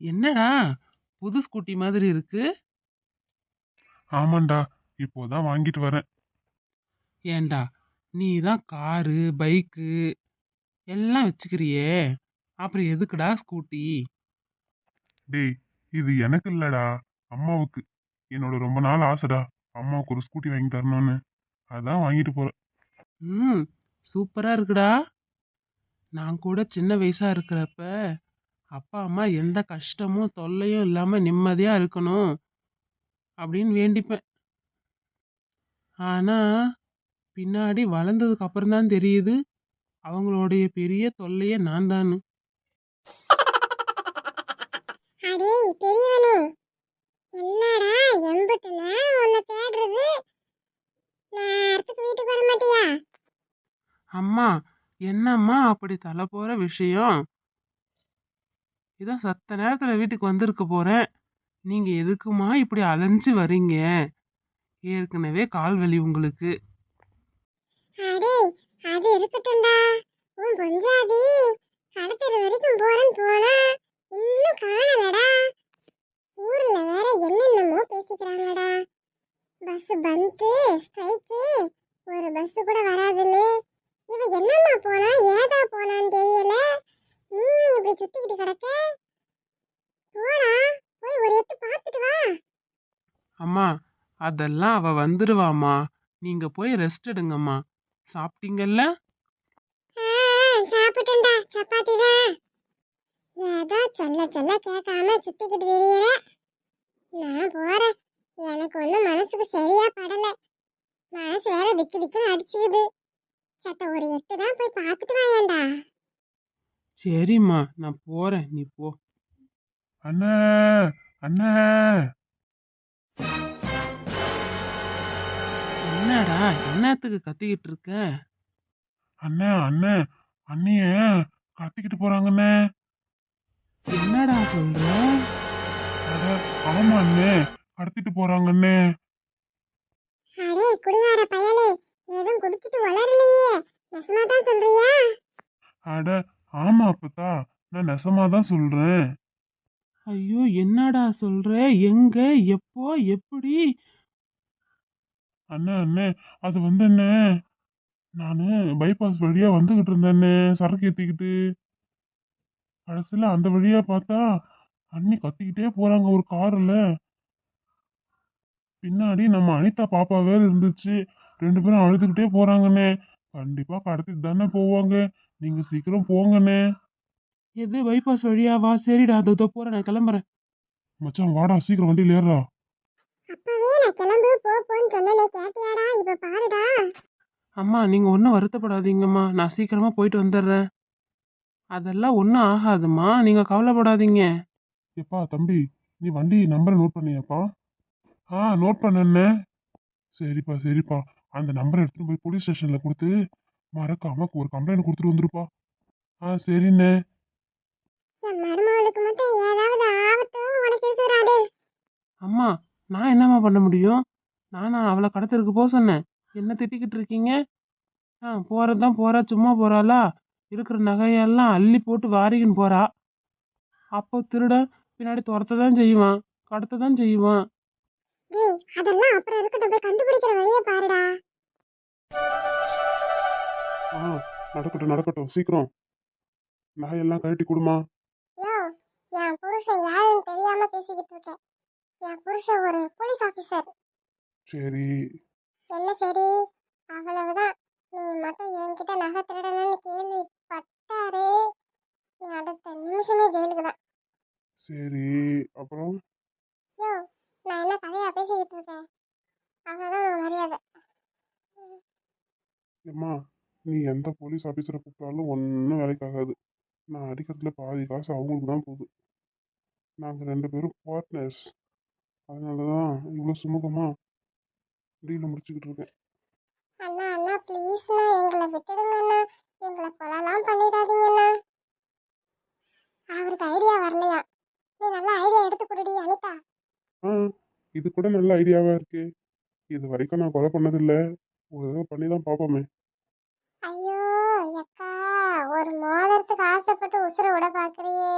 என்னடா? புது ஸ்கூட்டி மாதிரி இருக்கு. ஆமாண்டா இப்போதான் வாங்கிட்டு வரேன். ஏன்டா நீ தான் காரு பைக்கு எல்லாம் வச்சுக்கிறியே அப்புறம் எதுக்குடா ஸ்கூட்டி? டேய் இது எனக்கு இல்லடா அம்மாவுக்கு. என்னோட ரொம்ப நாள் ஆசைடா அம்மாவுக்கு ஒரு ஸ்கூட்டி வாங்கி தரணும்னு. அதான் வாங்கிட்டு போறேன். ம் சூப்பரா இருக்குடா. நான் கூட சின்ன வயசா இருக்கிறப்ப அப்பா அம்மா எந்த கஷ்டமும் தொல்லையும் இல்லாம நிம்மதியா இருக்கணும் அப்படின்னு வேண்டிப்பேன். ஆனா பின்னாடி வளர்ந்ததுக்கு அப்புறம் தான் தெரியுது அவங்களுடைய பெரிய தொல்லையே நான் தான் அடே பெரியவனே என்னடா எம்பிட்டு நேரம் உன்னை தேடுறது? நேரத்துக்கு வீட்டுக்கு வர மாட்டியா? அம்மா என்னம்மா அப்படி தலை போற விஷயம்? இதான் சத்த நேரத்தில் வீட்டுக்கு வந்திருக்க போகிறேன் நீங்கள் எதுக்குமா இப்படி அலைஞ்சு வர்றீங்க? ஏற்கனவே கால் வலி உங்களுக்கு. அடே அது இருக்கட்டும்டா. உன் பொஞ்சாதி கடத்தல் வரைக்கும் போறேன்னு போனா இன்னும் காணலடா. ஊர்ல வேற என்னென்னமோ பேசிக்கிறாங்கடா. பஸ் பந்து ஸ்ட்ரைக்கு ஒரு பஸ் கூட வராதுன்னு இவ என்னம்மா போனா ஏதா போனான்னு தெரியல நீயும் இப்படி சுத்திக்கிட்டு கிடக்க போடா போய் ஒரு எட்டு பார்த்துட்டு வா அம்மா அதெல்லாம் அவ வந்துடுவாம்மா நீங்க போய் ரெஸ்ட் எடுங்கம்மா. சாப்பிட்டீங்கல்ல? ஆ, சாப்பிட்டேன்டா. சப்பாத்தி தான். ஏதோ சொல்ல சொல்ல கேட்காம சுத்திக்கிட்டு தெரியல நான் போறேன். எனக்கு ஒன்றும் மனசுக்கு சரியா படல. மனசு வேற திக்கு திக்குன்னு அடிச்சுக்குது. சத்த ஒரு எட்டு தான் போய் பார்த்துட்டு வாயேன்டா. சரிம்மா நான் போறேன். நீ போ. அண்ணே அண்ணே. என்னத்துக்கு கத்திக்கிட்டு இருக்க? அண்ணே அண்ணே அண்ணிய கத்திக்கிட்டு போறாங்கண்ணே. என்னடா சொல்ற? அட ஆமா அண்ணே கடத்திட்டு போறாங்கண்ணே. அடே குடிகார பயலே எதுவும் குடிச்சிட்டு வளரலையே. நெசமா தான் சொல்றியா? அட ஆமா அப்பத்தா நான் நெசமா தான் சொல்றேன். ஐயோ என்னடா சொல்ற? எங்க? எப்போ? எப்படி? அண்ணே அண்ணே அது வந்து என்ன நானு பைபாஸ் வழியா வந்துகிட்டு இருந்தேண்ணே சரக்கு ஏத்திக்கிட்டு. கடைசியில அந்த வழியா பார்த்தா அண்ணி கத்திக்கிட்டே போறாங்க ஒரு கார்ல. பின்னாடி நம்ம அனிதா பாப்பா வேற இருந்துச்சு. ரெண்டு பேரும் அழுதுகிட்டே போறாங்கண்ணே. கண்டிப்பா கடத்திட்டு தானே போவாங்க. நீங்க சீக்கிரம் போங்கண்ணே. எது பைபாஸ் வழியாவா? சரிடா அதோ போறேன் நான் கிளம்புறேன். மச்சான் வாடா சீக்கிரம் வண்டியில நான் கிளம்பு போ போன்னு சொன்னேனே கேட்டியாடா? இப்ப பாருடா. அம்மா நீங்க ஒன்றும் வருத்தப்படாதீங்கம்மா. நான் சீக்கிரமா போயிட்டு வந்துடுறேன். அதெல்லாம் ஒன்றும் ஆகாதும்மா. நீங்க கவலைப்படாதீங்க. எப்பா தம்பி நீ வண்டி நம்பரை நோட் பண்ணியாப்பா? ஆ நோட் பண்ணண்ணே சரிப்பா சரிப்பா. அந்த நம்பரை எடுத்துட்டு போய் போலீஸ் ஸ்டேஷன்ல கொடுத்து மறக்காம ஒரு கம்ப்ளைண்ட் கொடுத்துட்டு வந்துருப்பா. ஆ சரிண்ணே. என் மருமகளுக்கு மட்டும் ஏதாவது ஆகட்டும் உனக்கு இருக்குறாடே அம்மா நான் என்னம்மா பண்ண முடியும்? நானா அவளை கடத்தலுக்கு போக சொன்னேன். என்ன திட்டிக்கிட்டு இருக்கீங்க? ஆ போகிறது தான் போறா சும்மா போறாளா? இருக்கிற நகையெல்லாம் அள்ளி போட்டு வாரிக்கின்னு போறா. அப்போ திருட பின்னாடி துரத்த தான் செய்வான் கடத்த தான் செய்வான். டேய் அதெல்லாம் அப்புறம் இருக்கட்டும் போய் கண்டுபிடிக்கிற வழியை பாருடா. ஆ நடக்கட்டும் நடக்கட்டும் சீக்கிரம். நகையெல்லாம் கழட்டி கொடுமா. யோ என் புருஷன் யாருன்னு தெரியாம பேசிக்கிட்டு இருக்கேன். என் புருஷன் ஒரு போலீஸ் ஆபீசர் சரி. என்ன சரி? அவ்வளவுதான். நீ மட்டும் என்கிட்ட நகை திருடணும்னு கேள்விப்பட்டாரு. நீ அடுத்த நிமிஷமே ஜெயிலுக்கு தான் சரி அப்புறம்? யோ நான் என்ன கதையா பேசிக்கிட்டு இருக்கேன்? அவ்வளவுதான் உன் மரியாதை. அம்மா நீ எந்த போலீஸ் ஆஃபீஸரை கூப்பிட்டாலும் ஒன்றும் வேலைக்காகாது நான் அடிக்கிறதுல பாதி காசு அவங்களுக்கு தான் போகுது. நாங்கள் ரெண்டு பேரும் பார்ட்னர்ஸ் அதனால தான் இவ்வளோ சுமூகமாக டீலை முடிச்சுக்கிட்டு இருக்கேன் அண்ணா அண்ணா ப்ளீஸ்ண்ணா எங்களை விட்டுடுங்க அண்ணா. எங்களை கொலைலாம் பண்ணிடாதீங்கண்ணா. அவருக்கு ஐடியா வரலையா? நீ நல்ல ஐடியா எடுத்து கொடுடி அனிதா. ஆ இது கூட நல்ல ஐடியாவாக இருக்கு. இது வரைக்கும் நான் கொலை பண்ணதில்லை. ஒரு தடவை பண்ணி தான் பார்ப்போமே. ஐயோ அக்கா ஒரு மோதிரத்துக்கு ஆசைப்பட்டு உசுர விட பாக்குறியே.